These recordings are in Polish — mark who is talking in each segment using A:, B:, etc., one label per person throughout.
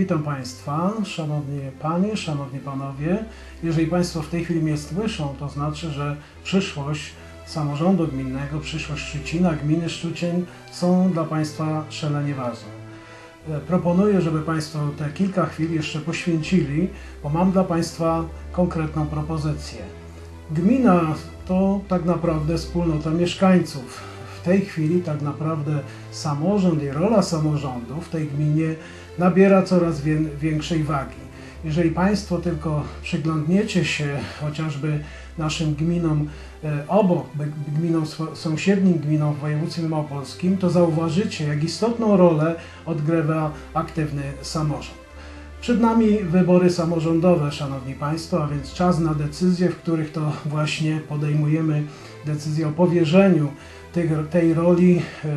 A: Witam Państwa, Szanowni Panie, Szanowni Panowie. Jeżeli Państwo w tej chwili mnie słyszą, to znaczy, że przyszłość samorządu gminnego, przyszłość Szczucina, gminy Szczucień są dla Państwa szalenie ważne. E, Proponuję, żeby Państwo te kilka chwil jeszcze poświęcili, bo mam dla Państwa konkretną propozycję. Gmina to tak naprawdę wspólnota mieszkańców. W tej chwili tak naprawdę samorząd i rola samorządu w tej gminie nabiera coraz wię- większej wagi. Jeżeli Państwo tylko przyglądniecie się chociażby naszym gminom e, obok, gminom sąsiednim gminom w województwie małopolskim, to zauważycie, jak istotną rolę odgrywa aktywny samorząd. Przed nami wybory samorządowe, Szanowni Państwo, a więc czas na decyzje, w których to właśnie podejmujemy decyzję o powierzeniu tych, tej roli e,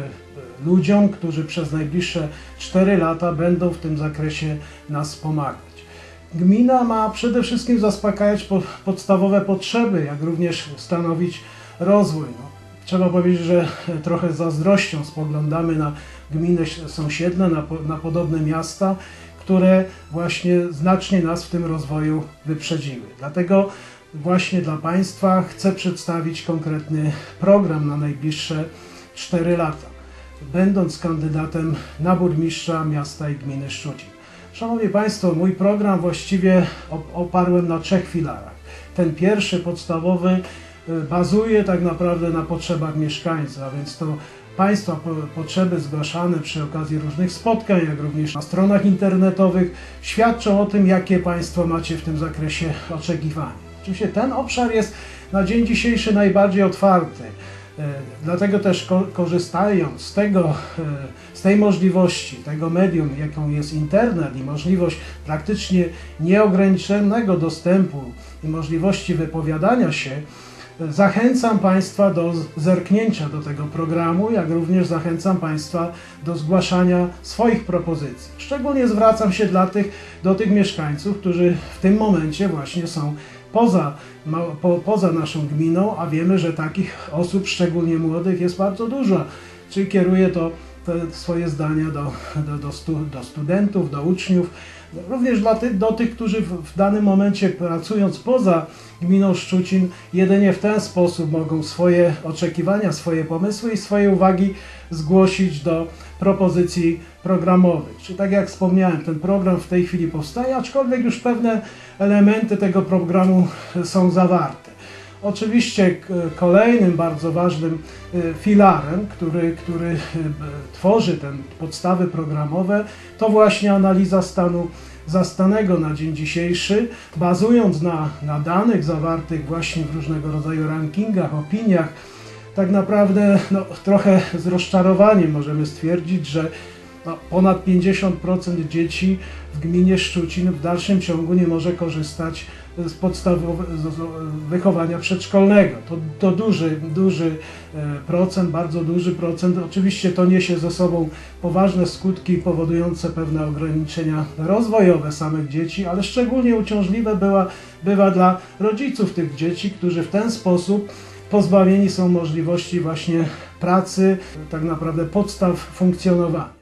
A: ludziom, którzy przez najbliższe 4 lata będą w tym zakresie nas pomagać. Gmina ma przede wszystkim zaspokajać po, podstawowe potrzeby, jak również stanowić rozwój. No, trzeba powiedzieć, że trochę z zazdrością spoglądamy na gminy sąsiednie, na, na podobne miasta, które właśnie znacznie nas w tym rozwoju wyprzedziły. Dlatego właśnie dla Państwa chcę przedstawić konkretny program na najbliższe 4 lata, będąc kandydatem na burmistrza miasta i gminy Szczucin. Szanowni Państwo, mój program właściwie op- oparłem na trzech filarach. Ten pierwszy, podstawowy, y, bazuje tak naprawdę na potrzebach mieszkańców, a więc to Państwa po- potrzeby zgłaszane przy okazji różnych spotkań, jak również na stronach internetowych świadczą o tym, jakie Państwo macie w tym zakresie oczekiwania. Oczywiście ten obszar jest na dzień dzisiejszy najbardziej otwarty. E, Dlatego też ko- korzystając z tego, e, z tej możliwości, tego medium, jaką jest internet i możliwość praktycznie nieograniczonego dostępu i możliwości wypowiadania się, zachęcam Państwa do zerknięcia do tego programu, jak również zachęcam Państwa do zgłaszania swoich propozycji. Szczególnie zwracam się dla tych, do tych mieszkańców, którzy w tym momencie właśnie są poza, po, poza naszą gminą, a wiemy, że takich osób, szczególnie młodych, jest bardzo dużo. Czyli kieruję to, swoje zdania do, do, do, stu, do studentów, do uczniów, również dla tych, do tych, którzy w, w danym momencie pracując poza gminą Szczucin, jedynie w ten sposób mogą swoje oczekiwania, swoje pomysły i swoje uwagi zgłosić do propozycji programowych. Czyli tak jak wspomniałem, ten program w tej chwili powstaje, aczkolwiek już pewne elementy tego programu są zawarte. Oczywiście kolejnym bardzo ważnym y, filarem, który, który y, tworzy te podstawy programowe, to właśnie analiza stanu zastanego na dzień dzisiejszy, bazując na, na danych zawartych właśnie w różnego rodzaju rankingach, opiniach, tak naprawdę no, trochę z rozczarowaniem możemy stwierdzić, że ponad 50% dzieci w gminie Szczucin w dalszym ciągu nie może korzystać z z- wychowania przedszkolnego. To, to duży, duży e, procent, bardzo duży procent. Oczywiście to niesie ze sobą poważne skutki powodujące pewne ograniczenia rozwojowe samych dzieci, ale szczególnie uciążliwe była, bywa dla rodziców tych dzieci, którzy w ten sposób pozbawieni są możliwości właśnie pracy, tak naprawdę podstaw funkcjonowania.